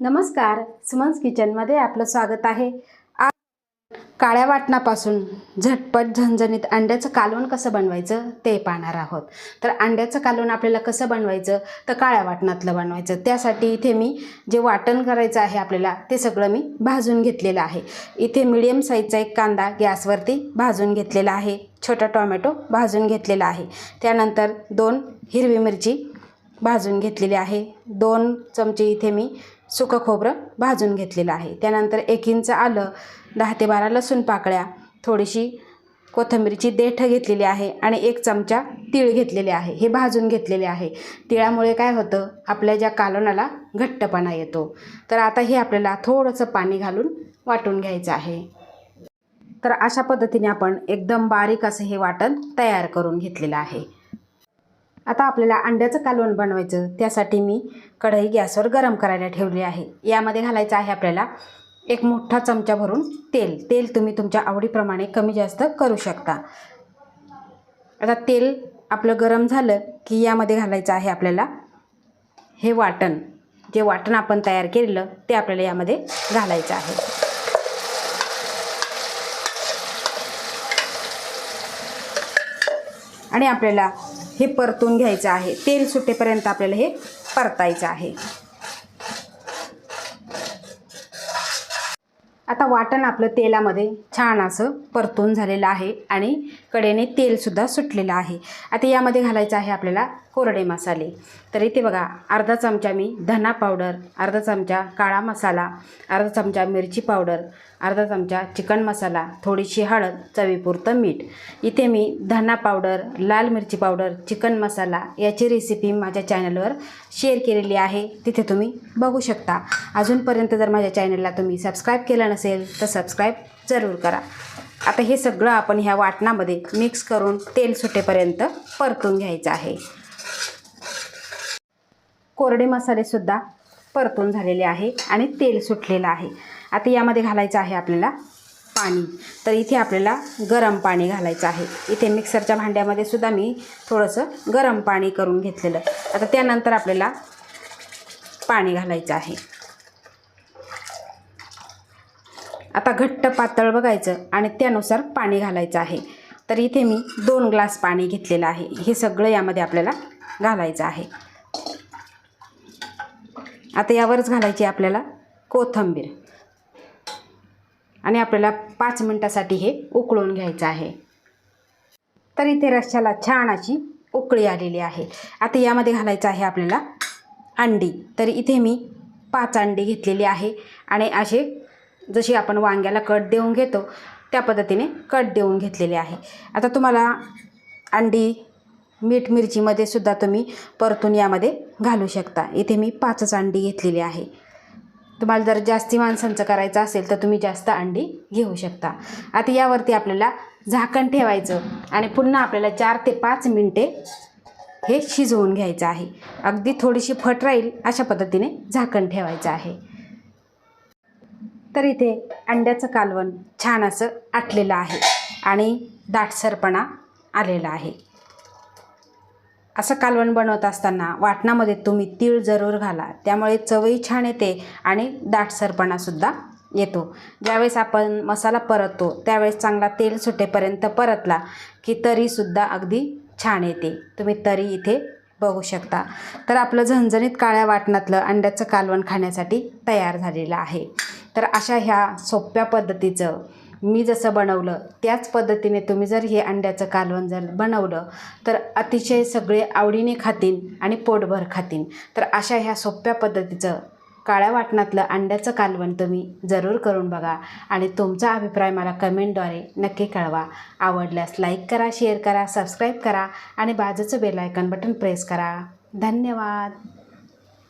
नमस्कार. सुमन्स किचनमध्ये आपलं स्वागत आहे. आज काळ्या वाटणापासून झटपट झणझणीत अंड्याचं कालवण कसं बनवायचं ते पाहणार आहोत. तर अंड्याचं कालवण आपल्याला कसं बनवायचं तर काळ्या वाटणातलं बनवायचं. त्यासाठी इथे मी जे वाटण करायचं आहे आपल्याला ते सगळं मी भाजून घेतलेलं आहे. इथे मिडियम साईजचा एक कांदा गॅसवरती भाजून घेतलेला आहे. छोटा टोमॅटो भाजून घेतलेला आहे. त्यानंतर दोन हिरवी मिरची भाजून घेतलेली आहे. दोन चमचे इथे मी सुकं खोबरं भाजून घेतलेलं आहे. त्यानंतर एक इंच आलं दहा ते बारा लसूण पाकळ्या थोडीशी कोथिंबीरची देठ घेतलेली आहे आणि एक चमचा तीळ घेतलेले आहे. हे भाजून घेतलेले आहे. तिळामुळे काय होतं? आपल्या ज्या कालवणाला घट्टपणा येतो. तर आता हे आपल्याला थोडंसं पाणी घालून वाटून घ्यायचं आहे. तर अशा पद्धतीने आपण एकदम बारीक असं हे वाटण तयार करून घेतलेलं आहे. आता आपल्याला अंड्याचं कालवण बनवायचं. त्यासाठी मी कढई गॅसवर गरम करायला ठेवली आहे. यामध्ये घालायचं आहे आपल्याला एक मोठा चमचा भरून तेल. तेल तुम्ही तुमच्या आवडीप्रमाणे कमी जास्त करू शकता. आता तेल आपलं गरम झालं की यामध्ये घालायचं आहे आपल्याला हे वाटण. जे वाटण आपण तयार केलेलं ते आपल्याला यामध्ये घालायचं आहे. आणि आपल्याला हे परतून घ्यायचं आहे. तेल सुटेपर्यंत आपल्याला हे परतायचं आहे. आता वाटण आपलं तेलामध्ये छान असं परतून झालेलं आहे आणि कडेने तेलसुद्धा सुटलेलं आहे. आता यामध्ये घालायचं आहे आपल्याला कोरडे मसाले. तर इथे बघा अर्धा चमचा मी धना पावडर अर्धा चमचा काळा मसाला अर्धा चमचा मिरची पावडर अर्धा चमचा चिकन मसाला थोडीशी हळद चवीपुरतं मीठ. इथे मी धना पावडर लाल मिरची पावडर चिकन मसाला याची रेसिपी माझ्या चॅनलवर शेअर केलेली आहे. तिथे तुम्ही बघू शकता. अजूनपर्यंत जर माझ्या चॅनलला तुम्ही सबस्क्राईब केलं नसेल तर सबस्क्राईब जरूर करा. आता हे सगळं आपण ह्या वाटणामध्ये मिक्स करून तेल सुटेपर्यंत परतून घ्यायचं आहे. कोरडे मसालेसुद्धा परतून झालेले आहे आणि तेल सुटलेलं आहे. आता यामध्ये घालायचं आहे आपल्याला पाणी. तर इथे आपल्याला गरम पाणी घालायचं आहे. इथे मिक्सरच्या भांड्यामध्ये सुद्धा मी थोडंसं गरम पाणी करून घेतलेलं. आता त्यानंतर आपल्याला पाणी घालायचं आहे. आता घट्ट पातळ बघायचं आणि त्यानुसार पाणी घालायचं आहे. तर इथे मी दोन ग्लास पाणी घेतलेलं आहे. हे सगळं यामध्ये आपल्याला घालायचं आहे. आता यावरच घालायची आपल्याला कोथंबीर. आणि आपल्याला पाच मिनटासाठी हे उकळून घ्यायचं आहे. तर इथे रश्याला छान अशी उकळी आलेली आहे. आता यामध्ये घालायचं आहे आपल्याला अंडी. तर इथे मी पाच अंडी घेतलेली आहे. आणि असे जशी आपण वांग्याला कट देऊन घेतो त्या पद्धतीने कट देऊन घेतलेले आहे. आता तुम्हाला अंडी मीठ मिरचीमध्ये सुद्धा तुम्ही परतून यामध्ये घालू शकता. इथे मी पाचच अंडी घेतलेली आहे. तुम्हाला जर जास्ती माणसांचं करायचं असेल तर तुम्ही जास्त अंडी घेऊ शकता. आता यावरती आपल्याला झाकण ठेवायचं आणि पुन्हा आपल्याला चार ते पाच मिनटे हे शिजवून घ्यायचं आहे. अगदी थोडीशी फट राहील अशा पद्धतीने झाकण ठेवायचं आहे. तर इथे अंड्याचं कालवण छान असं आटलेलं आहे आणि दाटसरपणा आलेला आहे. असं कालवण बनवत असताना वाटणामध्ये तुम्ही तीळ जरूर घाला त्यामुळे चवही छान येते आणि दाटसरपणासुद्धा येतो. ज्यावेळेस आपण मसाला परततो त्यावेळेस चांगला तेल सुटेपर्यंत परतला की तरीसुद्धा अगदी छान येते. तुम्ही तरी इथे बघू शकता. तर आपलं झणझणीत काळ्या वाटणातलं अंड्याचं कालवण खाण्यासाठी तयार झालेलं आहे. तर अशा ह्या सोप्या पद्धतीचं मी जसं बनवलं त्याच पद्धतीने तुम्ही जर हे अंड्याचं कालवण जर बनवलं तर अतिशय सगळे आवडीने खातीन आणि पोटभर खातीन. तर अशा ह्या सोप्या पद्धतीचं काळ्या वाटणातलं अंड्याचं कालवण तुम्ही जरूर करून बघा आणि तुमचा अभिप्राय मला कमेंटद्वारे नक्की कळवा. आवडल्यास लाईक करा शेअर करा सबस्क्राईब करा आणि बाजूचं बेल आयकन बटन प्रेस करा. धन्यवाद!